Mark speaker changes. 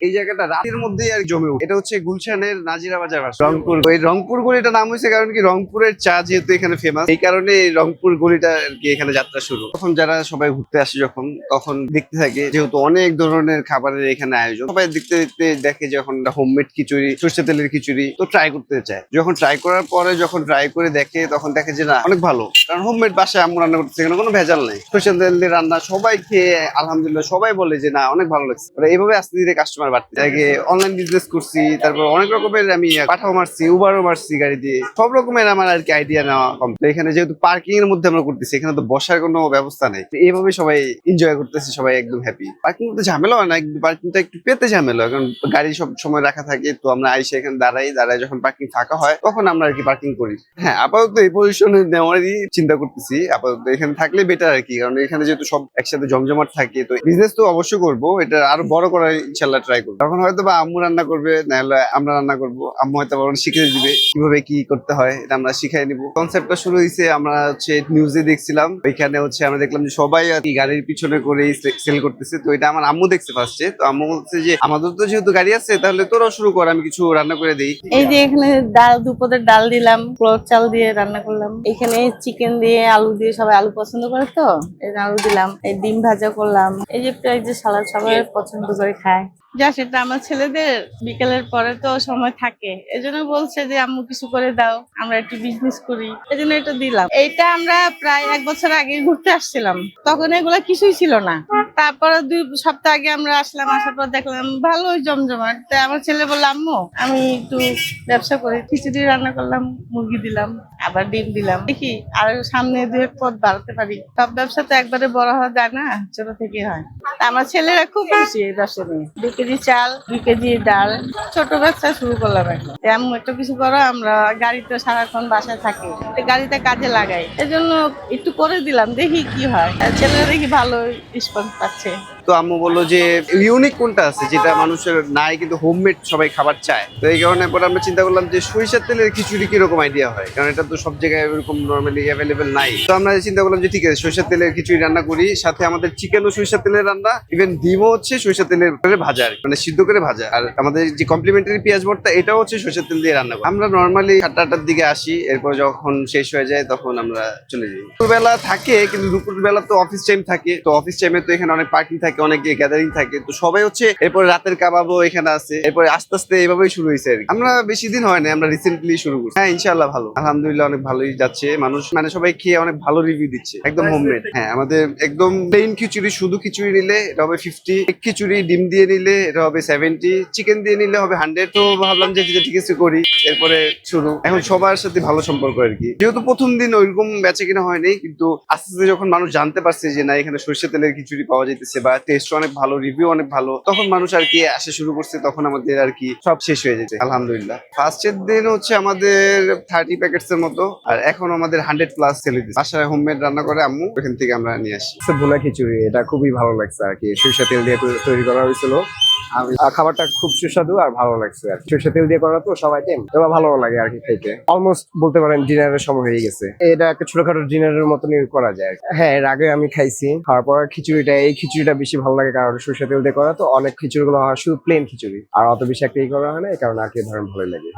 Speaker 1: এই জায়গাটা রাতের মধ্যেই আর জমে উঠে। এটা হচ্ছে গুলশানের নাজিরা বাজার। রংপুর এই রংপুর গলিটা নাম হয়েছে কারণ কি, রংপুরের চা যেহেতু এখানে ফেমাস এই কারণে রংপুর গলিটা আর কি এখানে যাত্রা শুরু। তখন যারা সবাই ঘুরতে আসে যখন, তখন দেখতে থাকে যেহেতু অনেক ধরনের খাবারের এখানে আয়োজন। সবাই দেখতে দেখতে দেখে যখন হোমমেড খিচুড়ি, সর্ষে তেলের খিচুড়ি, তো ট্রাই করতে চায়। যখন ট্রাই করার পরে যখন ট্রাই করে দেখে, তখন দেখে যে না, অনেক ভালো। কারণ হোমমেড বাসায় আম্মু রান্না করতে এখানে কোনো ভেজাল নেই। সর্ষে তেল দিয়ে রান্না সবাই খেয়ে, আলহামদুলিল্লাহ সবাই বলে যে না, অনেক ভালো লাগছে। এইভাবে আস্তে ধীরে কাস্টমার বাড়তে আগে অনলাইন বিজনেস করছি, তারপর অনেক রকমের আমি পাঠাও মারছি উবারও মারছি গাড়ি দিয়ে। সব রকমের আমার আর কি আইডিয়া নেওয়া কম এখানে যেহেতু পার্কিং এর মধ্যে আমরা করতেছি, এখানে তো বসার কোনো ব্যবস্থা নেই। এইভাবে সবাই এনজয় করতেছি, সবাই একদম হ্যাপি পার্কিং তো ঝামেলা হয় না পার্কিংটা একটু পেতে ঝামেলা কারণ গাড়ি সব সময় রাখা থাকে, তো আমরা আইসে এখানে দাঁড়াই দাঁড়াই যখন পার্কিং ফাঁকা হয়, তখন আমরা আর কি পার্কিং করি। হ্যাঁ আপাতত এই পজিশনে নেওয়ারই চিন্তা করতেছি। আপাতত এখানে থাকলে বেটার আর কি, কারণ এখানে যেহেতু সব একসাথে জমজমাট থাকে, তো বিজনেস তো অবশ্যই করব, এটা আরও বড় করার ইনশাল্লাহ ট্রাই করব। তখন হয়তো বা আম্মু রান্না করবে, নাহলে আমরা রান্না করব। আম্মু হয়তো আবার শিখে দিবে কীভাবে কি করতে হয়, এটা আমরা শিখাই নিবো। কনসেপ্টটা শুরু হয়েছে আমরা হচ্ছে নিউজে দেখছিলাম। ওইখানে হচ্ছে আমরা দেখলাম যে সবাই আর কি গাড়ির পিছনে করে সেল করতেছে। তো এটা আমার আম্মু দেখছে ফার্স্টে তো আম্মু বলছে যে, আমাদের তো যেহেতু গাড়ি আছে, তাহলে তোরাও শুরু কর, আমি কিছু রান্না করে দিই।
Speaker 2: এই যে এখানে ডাল, দুপদের ডাল দিলাম পোলাও চাল দিয়ে রান্না করলাম। এখানে চিকেন দিয়ে আলু দিয়ে সবাই আলু পছন্দ করে তো? এই আলু দিলাম, এই ডিম ভাজা করলাম। এই যে প্রায় যে সালাদ সবাই পছন্দ করে খায়। যা সেটা আমার ছেলেদের, বিকেলের পরে তো সময় থাকে। এজন্য বলছে যে, আম্মু, কিছু করে দাও, আমরা একটু বিজনেস করি। এজন্য এটা দিলাম। এইটা আমরা প্রায় এক বছর আগে ঘুরতে আসছিলাম। তখন এগুলা কিছুই ছিল না। তারপরে দুই সপ্তাহ আগে আমরা আসলাম, আসার পর দেখলাম ভালোই জমজমাট। তা আমার ছেলে বলল, আম্মু, আমি একটু ব্যবসা করি। খিচুড়ি রান্না করলাম, মুরগি দিলাম, আবার ডিম দিলাম। দেখি আর সামনে দু এক পথ বাড়াতে পারি। সব ব্যবসা তো একবারে বড় হওয়া যায় না, ছোট থেকে হয়। আমার ছেলেরা খুব খুশি এই ব্যবসা নিয়ে। দু কেজি চাল, দুই কেজি ডাল, ছোট ব্যবসা শুরু করলাম এখন। আম্মু, একটু কিছু করো, আমরা গাড়িতে সারাক্ষণ বাসায় থাকি। গাড়িতে কাজে লাগাই। এজন্য একটু করে দিলাম, দেখি কি হয়। ছেলেরা দেখি ভালো রেসপন্স পাচ্ছে
Speaker 1: তো আম্মু বলল যে ইউনিক কোনটা আছে যেটা মানুষের নাই কিন্তু হোমমেড সবাই খাবার চায়? তো এই কারণে পরে আমরা চিন্তা করলাম যে সরিষার তেলের খিচুড়ি কীরকম আইডিয়া হয়? কারণ এটা তো সব জায়গায় এরকম নর্মালি অ্যাভেলেবেল নাই। তো আমরা চিন্তা করলাম যে, ঠিক আছে, সরিষার তেলের খিচুড়ি রান্না করি, সাথে আমাদের চিকেনও সরিষার তেলের রান্না ইভেন ডিমও হচ্ছে সরিষার তেলের ভাজা মানে সিদ্ধ করে ভাজা। আর আমাদের যে কমপ্লিমেন্টারি পেঁয়াজ ভর্তা, এটাও হচ্ছে সরিষার তেল দিয়ে রান্না করি। আমরা নর্মালি সাতটা আটটার দিকে আসি, এরপর যখন শেষ হয়ে যায় তখন আমরা চলে যাই। দুপুরবেলা থাকে, কিন্তু দুপুরবেলা তো অফিস টাইম থাকে। তো অফিস টাইমে তো এখানে অনেক পার্কিং থাকে। অনেক গ্যাদারিং থাকে। তো সবাই হচ্ছে এরপর রাতের কাবাবও এখানে আছে। এরপর আস্তে আস্তে এইভাবেই শুরু হয়েছে আর আমরা বেশি দিন হয় না আমরা রিসেন্টলি শুরু করছি। হ্যাঁ ইনশাল্লাহ ভালো। আলহামদুলিল্লাহ অনেক ভালোই যাচ্ছে। মানুষ মানে সবাই খেয়ে অনেক ভালো রিভিউ দিচ্ছে। একদম হোমমেড হ্যাঁ আমাদের একদম প্লেন খিচুড়ি শুধু খিচুড়ি নিলে এটা হবে ফিফটি খিচুড়ি ডিম দিয়ে নিলে এটা হবে সেভেন্টি চিকেন দিয়ে নিলে হবে হান্ড্রেড তো ভাবলাম যে ঠিক আছে করি এরপরে শুরু। এখন সবার সাথে ভালো সম্পর্ক আর কি। যেহেতু প্রথম দিন ওইরকম বেচে কিনা হয়নি কিন্তু আস্তে আস্তে যখন মানুষ জানতে পারছে যে না এখানে সর্ষে তেলের খিচুড়ি পাওয়া যাইতেছে বা টেস্ট অনেক ভালো রিভিউ অনেক ভালো। তখন মানুষ আর কি আসা শুরু করছে, তখন আমাদের আর কি সব শেষ হয়ে যেতে। আলহামদুলিল্লাহ। ফার্স্টের দিন হচ্ছে আমাদের থার্টি প্যাকেটস এর মতো, আর এখন আমাদের হান্ড্রেড প্লাস সেলে দিচ্ছে। বাসায় হোমমেড রান্না করে আম্মু ওখান থেকে আমরা নিয়ে আসি।
Speaker 3: ভোলা খিচুড়ি, এটা খুবই ভালো লাগছে আর কি। সরিষা তেল দিয়ে তৈরি করা হয়েছিল। খাবারটা খুব সুস্বাদু আর ভালো লাগছে আর সরষে তেল দিয়ে করা তো সবাই টাইম এবার ভালো লাগে আর কি খাইতে অলমোস্ট বলতে পারেন ডিনারের সময় হয়ে গেছে। এটা একটা ছোটখাটো ডিনারের মতনই করা যায় হ্যাঁ এর আগে আমি খাইছি। খাওয়ার পর খিচুড়িটা, এই খিচুড়িটা বেশি ভালো লাগে কারণ সরষে তেল দিয়ে করা তো অনেক খিচুড়ি গুলো হয়, শুধু প্লেন খিচুড়ি। আর অত বেশি একটা ই করা হয় না, এই কারণে আর কি ধরেন ভালো লাগে।